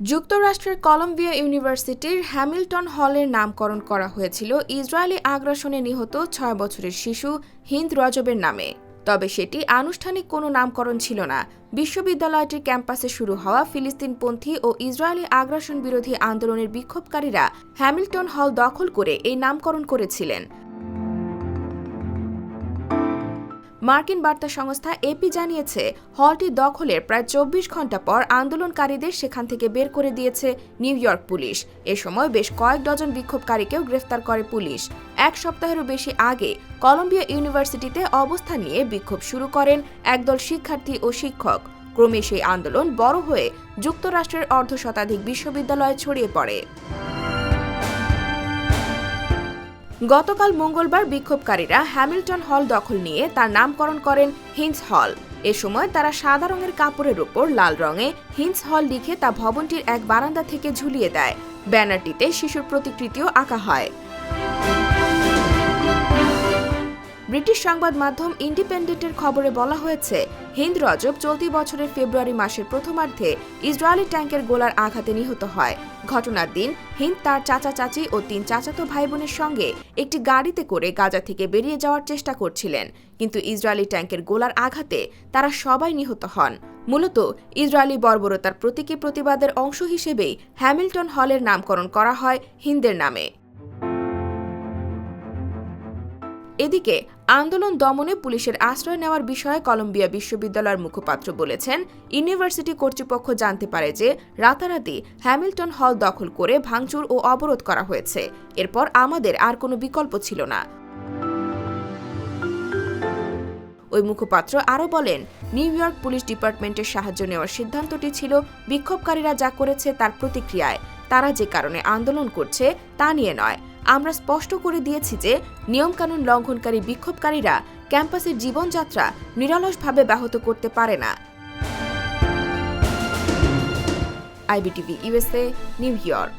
যুক্তরাষ্ট্রের কলম্বিয়া ইউনিভার্সিটির হ্যামিল্টন হলের নামকরণ করা হয়েছিল ইসরায়েলি আগ্রাসনে নিহত ছয় বছরের শিশু হিন্দ রজবের নামে। তবে সেটি আনুষ্ঠানিক কোনো নামকরণ ছিল না। বিশ্ববিদ্যালয়টির ক্যাম্পাসে শুরু হওয়া ফিলিস্তিনপন্থী ও ইসরায়েলি আগ্রাসন বিরোধী আন্দোলনের বিক্ষোভকারীরা হ্যামিল্টন হল দখল করে এই নামকরণ করেছিলেন। মার্কিন বার্তা সংস্থা এপি জানিয়েছে, হলটি দখলের প্রায় চব্বিশ ঘণ্টা পর আন্দোলনকারীদের সেখান থেকে বের করে দিয়েছে নিউ ইয়র্ক পুলিশ। এ সময় বেশ কয়েক ডজন বিক্ষোভকারীকেও গ্রেফতার করে পুলিশ। এক সপ্তাহেরও বেশি আগে কলম্বিয়া ইউনিভার্সিটিতে অবস্থান নিয়ে বিক্ষোভ শুরু করেন একদল শিক্ষার্থী ও শিক্ষক। ক্রমে সেই আন্দোলন বড় হয়ে যুক্তরাষ্ট্রের অর্ধ শতাধিক বিশ্ববিদ্যালয়ে ছড়িয়ে পড়ে। গতকাল মঙ্গলবার বিক্ষোভকারীরা হ্যামিল্টন হল দখল নিয়ে তার নামকরণ করেন হিন্স হল। এ সময় তারা সাদা রঙের কাপড়ের উপর লাল রঙে হিন্স হল লিখে তা ভবনটির এক বারান্দা থেকে ঝুলিয়ে দেয়। ব্যানারটিতে শিশুর প্রতিকৃতিও আঁকা হয়। ব্রিটিশ সংবাদ মাধ্যম ইন্ডিপেন্ডেন্টের খবরে বলা হয়েছে, হিন্দ রজব চলতি বছরের ফেব্রুয়ারি মাসের প্রথমার্ধে ইসরায়েলি ট্যাঙ্কের গোলার আঘাতে নিহত হয়। ঘটনার দিন হিন্দ তার চাচা চাচি ও তিন চাচাতো ভাই বোনের সঙ্গে একটি গাড়িতে করে গাজা থেকে বেরিয়ে যাওয়ার চেষ্টা করছিলেন, কিন্তু ইসরায়েলি ট্যাঙ্কের গোলার আঘাতে তারা সবাই নিহত হন। মূলত ইসরায়েলি বর্বরতার প্রতীকী প্রতিবাদের অংশ হিসেবেই হ্যামিল্টন হলের নামকরণ করা হয় হিন্দের নামে। এদিকে, আন্দোলন দমনে পুলিশের আশ্রয় নেওয়ার বিষয়ে কলম্বিয়া বিশ্ববিদ্যালয়ের মুখপাত্র বলেছেন, ইউনিভার্সিটি কর্তৃপক্ষ জানতে পারে যে রাতারাতি হ্যামিল্টন হল দখল করে ভাঙচুর ও অবরোধ করা হয়েছে। এরপর আমাদের আর কোনো বিকল্প ছিল না। ওই মুখপাত্র আরও বলেন, নিউ ইয়র্ক পুলিশ ডিপার্টমেন্টের সাহায্য নেওয়ার সিদ্ধান্তটি ছিল বিক্ষোভকারীরা যা করেছে তার প্রতিক্রিয়ায়। তারা যে কারণে আন্দোলন করছে তা নিয়ে নয় আমরা স্পষ্ট করে দিয়েছি যে নিয়মকানুন লঙ্ঘনকারী বিক্ষোভকারীরা ক্যাম্পাসের জীবনযাত্রা নিরলসভাবে ব্যাহত করতে পারে না। IBTV USA New York.